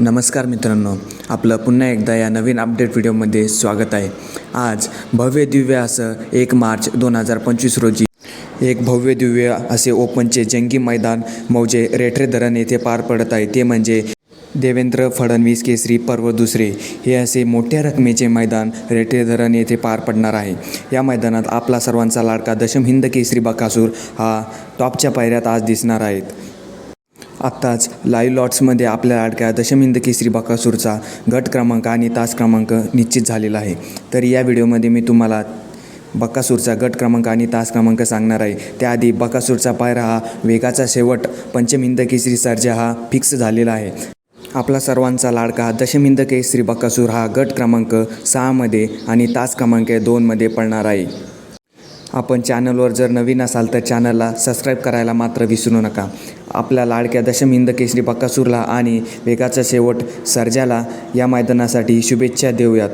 नमस्कार मित्रांनो आपलं पुन्हा एकदा या नवीन अपडेट व्हिडिओमध्ये स्वागत आहे. आज भव्य दिव्य असं एक मार्च दोन हजार पंचवीस रोजी एक भव्य दिव्य असे ओपनचे जंगी मैदान मौजे रेठरे धरण येथे पार पडत आहे. ते म्हणजे देवेंद्र फडणवीस केसरी पर्व दुसरे हे असे मोठ्या रकमेचे मैदान रेठरे धरण येथे पार पडणार आहे. या मैदानात आपला सर्वांचा लाडका दशम हिंद केसरी बकासूर हा टॉपच्या पायऱ्यात आज दिसणार आहेत. आत्ताच लाईव्ह लॉट्समध्ये आपल्या लाडक्या दशमिंद केसरी बकासूरचा गट क्रमांक आणि तास क्रमांक निश्चित झालेला आहे. तर या व्हिडिओमध्ये मी तुम्हाला बकासूरचा गट क्रमांक आणि तास क्रमांक सांगणार आहे. त्याआधी बकासूरचा पायरा हा वेगाचा शेवट पंचमिंद केसरी सर्जा हा फिक्स झालेला आहे. आपला सर्वांचा लाडका दशमिंद केसरी बकासूर हा गट क्रमांक सहामध्ये आणि तास क्रमांक दोनमध्ये पडणार आहे. आपण चॅनलवर जर नवीन असाल तर चॅनलला सबस्क्राईब करायला मात्र विसरू नका. आपल्या लाडक्या दशमिंद केसरी बक्कासूरला आणि वेगाचा शेवट सर्जाला या मैदानासाठी शुभेच्छा देऊयात.